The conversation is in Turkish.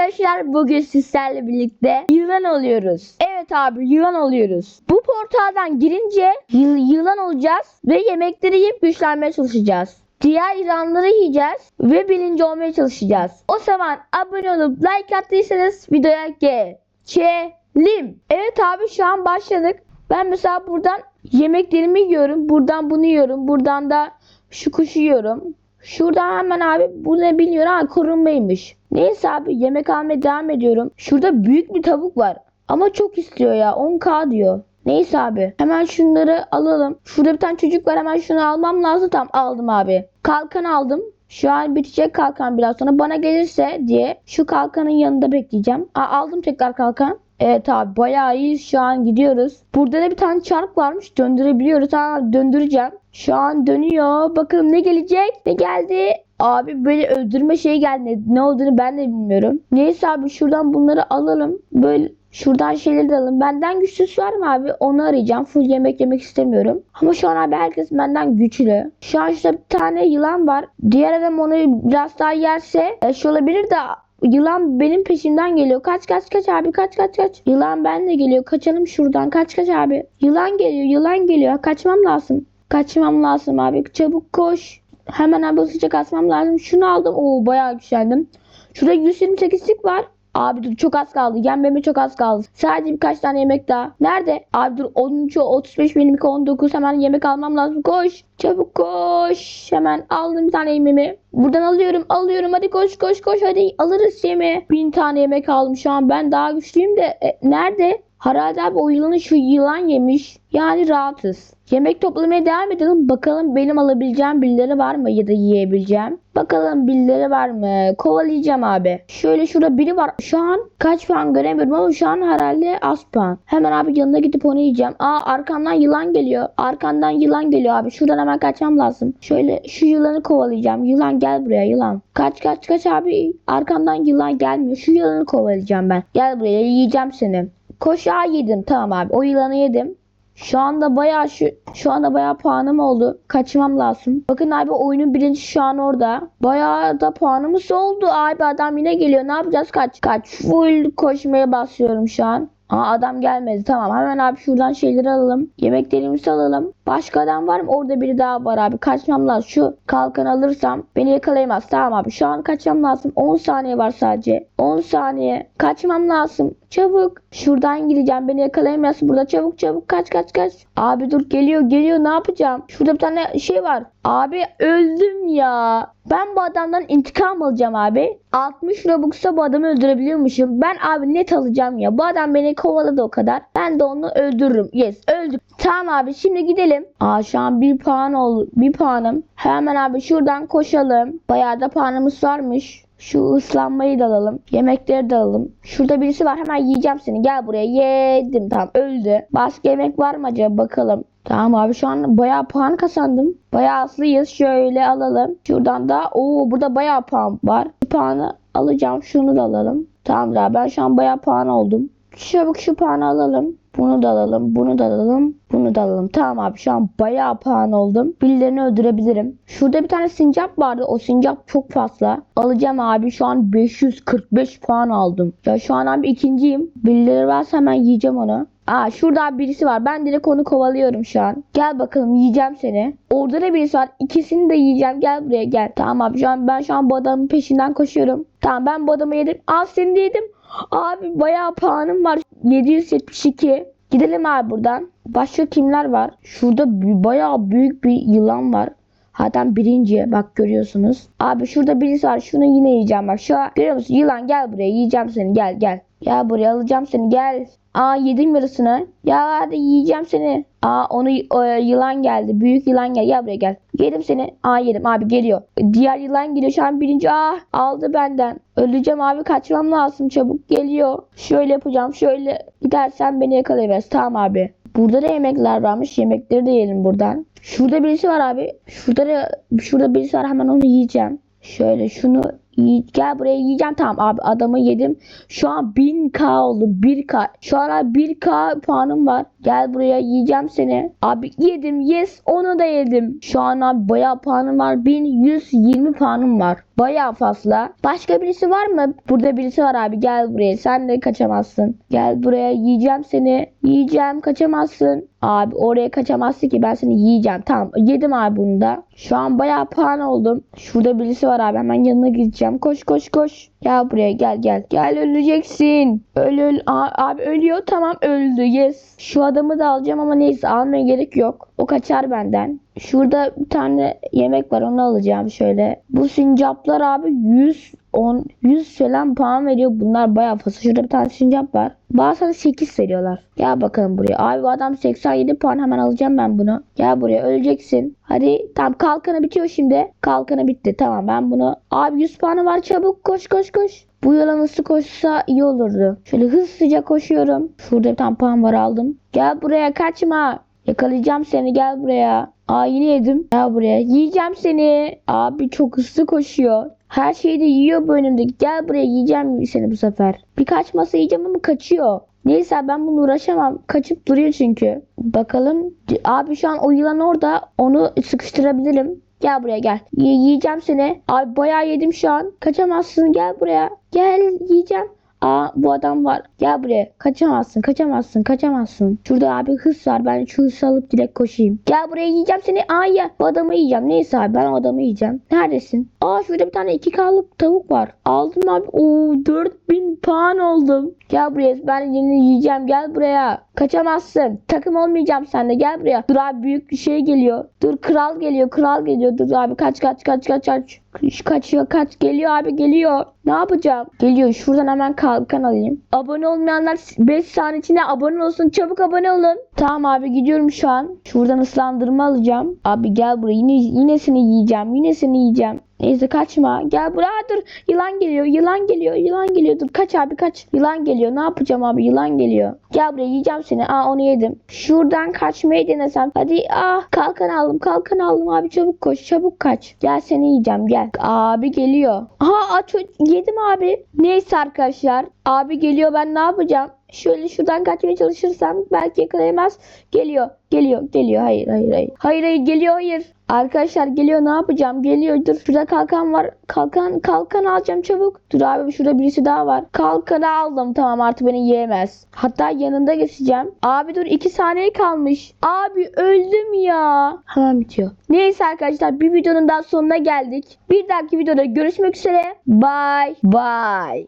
arkadaşlar bugün sizlerle birlikte yılan oluyoruz. Evet abi yılan oluyoruz. Bu portaldan girince yı- yılan olacağız ve yemekleri yiyip güçlenmeye çalışacağız. Diğer yılanları yiyeceğiz ve birinci olmaya çalışacağız. O zaman abone olup like attıysanız videoya geçelim. Evet abi şu an başladık. Ben mesela buradan yemeklerimi yiyorum. Buradan bunu yiyorum. Buradan da şu kuşu yiyorum. Şuradan hemen abi bu ne bilmiyorum ha korunmaymış. Neyse abi yemek almaya devam ediyorum. Şurada büyük bir tavuk var. Ama çok istiyor ya 10k diyor. Neyse abi hemen şunları alalım. Şurada bir tane çocuk var hemen şunu almam lazım. Tamam aldım abi. Kalkan aldım. Şu an bitecek kalkan biraz sonra bana gelirse diye şu kalkanın yanında bekleyeceğim. Aa, aldım tekrar kalkan. Evet abi bayağı iyi şu an gidiyoruz. Burada da bir tane çark varmış döndürebiliyoruz. Ha döndüreceğim. Şu an dönüyor. Bakalım ne gelecek? Ne geldi? Abi böyle öldürme şeyi geldi. Ne, olduğunu ben de bilmiyorum. Neyse abi şuradan bunları alalım. Böyle şuradan şeyleri de alalım. Benden güçsüz var mı abi? Onu arayacağım. Full yemek yemek istemiyorum. Ama şu an abi herkes benden güçlü. Şu an şurada bir tane yılan var. Diğer adam onu biraz daha yerse e, şey olabilir de Yılan benim peşimden geliyor. Kaç kaç kaç abi kaç kaç kaç. Yılan benle geliyor. Kaçalım şuradan. Kaç kaç abi. Yılan geliyor. Yılan geliyor. Kaçmam lazım. Kaçmam lazım abi. Çabuk koş. Hemen abi hızlıca kaçmam lazım. Şunu aldım. Oo bayağı güçlendim. Şurada 128'lik var. Abi dur çok az kaldı. Yenmeme çok az kaldı. Sadece birkaç tane yemek daha. Nerede? Abi dur 13, 35, benimki 19. Hemen yemek almam lazım. Koş. Çabuk koş. Hemen aldım bir tane yemeğimi. Buradan alıyorum. Alıyorum. Hadi koş koş koş. Hadi alırız yemeği. Bin tane yemek aldım şu an. Ben daha güçlüyüm de. E, nerede? Herhalde abi o yılanı şu yılan yemiş. Yani rahatız. Yemek toplamaya devam edelim. Bakalım benim alabileceğim birileri var mı ya da yiyebileceğim. Bakalım birileri var mı? Kovalayacağım abi. Şöyle şurada biri var. Şu an kaç puan göremiyorum ama şu an herhalde az puan. Hemen abi yanına gidip onu yiyeceğim. Aa arkamdan yılan geliyor. Arkandan yılan geliyor abi. Şuradan hemen kaçmam lazım. Şöyle şu yılanı kovalayacağım. Yılan gel buraya yılan. Kaç kaç kaç abi. Arkamdan yılan gelmiyor. Şu yılanı kovalayacağım ben. Gel buraya yiyeceğim seni. Koşağı yedim tamam abi. O yılanı yedim. Şu anda bayağı şu şu anda bayağı puanım oldu. Kaçmam lazım. Bakın abi oyunun birinci şu an orada. Bayağı da puanımız oldu. Abi adam yine geliyor. Ne yapacağız? Kaç kaç. Full koşmaya basıyorum şu an. Aa adam gelmedi. Tamam hemen abi şuradan şeyleri alalım. Yemeklerimizi alalım. Başka adam var mı? Orada biri daha var abi. Kaçmam lazım. Şu kalkan alırsam beni yakalayamaz. Tamam abi. Şu an kaçmam lazım. 10 saniye var sadece. 10 saniye. Kaçmam lazım. Çabuk. Şuradan gideceğim. Beni yakalayamazsın. Burada çabuk çabuk. Kaç kaç kaç. Abi dur geliyor geliyor. Ne yapacağım? Şurada bir tane şey var. Abi öldüm ya. Ben bu adamdan intikam alacağım abi. 60 Robux'a bu adamı öldürebiliyormuşum. Ben abi net alacağım ya. Bu adam beni kovaladı o kadar. Ben de onu öldürürüm. Yes öldüm. Tamam abi şimdi gidelim. Aa şu an bir puan oldu. Bir puanım. Hemen abi şuradan koşalım. Bayağı da puanımız varmış. Şu ıslanmayı da alalım. Yemekleri de alalım. Şurada birisi var. Hemen yiyeceğim seni. Gel buraya. Yedim. Tamam öldü. Başka yemek var mı acaba? Bakalım. Tamam abi şu an bayağı puan kazandım. Bayağı aslıyız. Şöyle alalım. Şuradan da o burada bayağı puan var. Bu puanı alacağım. Şunu da alalım. Tamamdır abi ben şu an bayağı puan oldum. Çabuk şu puanı alalım. Bunu da alalım. Bunu da alalım. Bunu da alalım. Tamam abi şu an bayağı puan oldum. Birilerini öldürebilirim. Şurada bir tane sincap vardı. O sincap çok fazla. Alacağım abi. Şu an 545 puan aldım. Ya şu an abi ikinciyim. Birileri varsa hemen yiyeceğim onu. Aa şurada birisi var. Ben direkt onu kovalıyorum şu an. Gel bakalım yiyeceğim seni. Orada da birisi var. İkisini de yiyeceğim. Gel buraya gel. Tamam abi şu an ben şu an bu adamın peşinden koşuyorum. Tamam ben bu adamı yedim. Aa seni de yedim. Abi bayağı puanım var. 772. Gidelim abi buradan. Başka kimler var? Şurada bayağı büyük bir yılan var. Zaten birinci bak görüyorsunuz. Abi şurada birisi var. Şunu yine yiyeceğim bak. Şu görüyor musun? Yılan gel buraya. Yiyeceğim seni. Gel gel. Gel buraya alacağım seni. Gel. Aa yedim yarısını. Ya hadi yiyeceğim seni. Aa onu o, yılan geldi. Büyük yılan gel. Gel buraya gel. Yedim seni. Aa yedim abi geliyor. Diğer yılan geliyor şu an birinci. Aa aldı benden. Öleceğim abi kaçmam lazım çabuk geliyor. Şöyle yapacağım. Şöyle gidersen beni yakalayamaz. Tamam abi. Burada da yemekler varmış. Yemekleri de yiyelim buradan. Şurada birisi var abi. Şurada da, şurada birisi var. Hemen onu yiyeceğim. Şöyle şunu Gel buraya yiyeceğim. Tamam abi adamı yedim. Şu an 1000k oldu. 1k. Şu an abi 1k puanım var. Gel buraya yiyeceğim seni. Abi yedim. Yes onu da yedim. Şu an abi bayağı puanım var. 1120 puanım var. Bayağı fazla. Başka birisi var mı? Burada birisi var abi. Gel buraya. Sen de kaçamazsın. Gel buraya. Yiyeceğim seni. Yiyeceğim. Kaçamazsın. Abi oraya kaçamazsın ki. Ben seni yiyeceğim. Tamam. Yedim abi bunu da. Şu an bayağı puan oldum. Şurada birisi var abi. Hemen yanına gideceğim. Koş koş koş. Gel buraya gel gel. Gel öleceksin. Öl öl. Aa, abi ölüyor. Tamam öldü. Yes. Şu adamı da alacağım ama neyse almaya gerek yok. O kaçar benden. Şurada bir tane yemek var onu alacağım şöyle. Bu sincaplar abi 100 10 100 falan puan veriyor. Bunlar bayağı fazla. Şurada bir tane sincap var. Bazen 8 veriyorlar. Gel bakalım buraya. Abi bu adam 87 puan hemen alacağım ben bunu. Gel buraya öleceksin. Hadi tamam kalkanı bitiyor şimdi. Kalkanı bitti. Tamam ben bunu. Abi 100 puanı var çabuk koş koş koş. Bu yola nasıl koşsa iyi olurdu. Şöyle hızlıca koşuyorum. Şurada bir tane puan var aldım. Gel buraya kaçma. Yakalayacağım seni gel buraya. Aa yine yedim. Gel buraya. Yiyeceğim seni. Abi çok hızlı koşuyor. Her şeyi de yiyor bu önümdeki. Gel buraya yiyeceğim seni bu sefer. Birkaç masa yiyeceğim ama kaçıyor. Neyse ben bunu uğraşamam. Kaçıp duruyor çünkü. Bakalım. Abi şu an o yılan orada. Onu sıkıştırabilirim. Gel buraya gel. Y- yiyeceğim seni. Abi bayağı yedim şu an. Kaçamazsın. Gel buraya. Gel yiyeceğim. Aa bu adam var. Gel buraya. Kaçamazsın, kaçamazsın, kaçamazsın. Şurada abi hız var. Ben şu hızı alıp direkt koşayım. Gel buraya yiyeceğim seni. Aa ya. Bu adamı yiyeceğim. Neyse abi ben o adamı yiyeceğim. Neredesin? Aa şurada bir tane 2K'lık tavuk var. Aldım abi. Oo 4000 puan oldum. Gel buraya. Ben yeni yiyeceğim. Gel buraya. Kaçamazsın. Takım olmayacağım seninle. Gel buraya. Dur abi büyük bir şey geliyor. Dur kral geliyor. Kral geliyor. Dur abi kaç kaç kaç kaç. Kaç- Kaçıyor kaç geliyor abi geliyor. Ne yapacağım? Geliyor şuradan hemen kalkan alayım. Abone olmayanlar 5 saniye içinde abone olsun. Çabuk abone olun. Tamam abi gidiyorum şu an. Şuradan ıslandırma alacağım. Abi gel buraya yine, yine seni yiyeceğim. Yine seni yiyeceğim. Neyse kaçma. Gel buraya dur. Yılan geliyor. Yılan geliyor. Yılan geliyor. Dur kaç abi kaç. Yılan geliyor. Ne yapacağım abi? Yılan geliyor. Gel buraya yiyeceğim seni. Aa onu yedim. Şuradan kaçmayı denesem. Hadi ah kalkan aldım. Kalkan aldım abi çabuk koş. Çabuk kaç. Gel seni yiyeceğim gel. Abi geliyor. Aha aç yedim abi. Neyse arkadaşlar. Abi geliyor ben ne yapacağım? Şöyle şuradan kaçmaya çalışırsam belki yakalayamaz. Geliyor. Geliyor. Geliyor. Hayır hayır hayır. Hayır hayır geliyor hayır. Arkadaşlar geliyor ne yapacağım? Geliyor dur. Şurada kalkan var. Kalkan kalkan alacağım çabuk. Dur abi şurada birisi daha var. Kalkanı aldım. Tamam artık beni yiyemez. Hatta yanında geçeceğim. Abi dur 2 saniye kalmış. Abi öldüm ya. Hemen bitiyor. Neyse arkadaşlar bir videonun daha sonuna geldik. Bir dahaki videoda görüşmek üzere. Bye bye.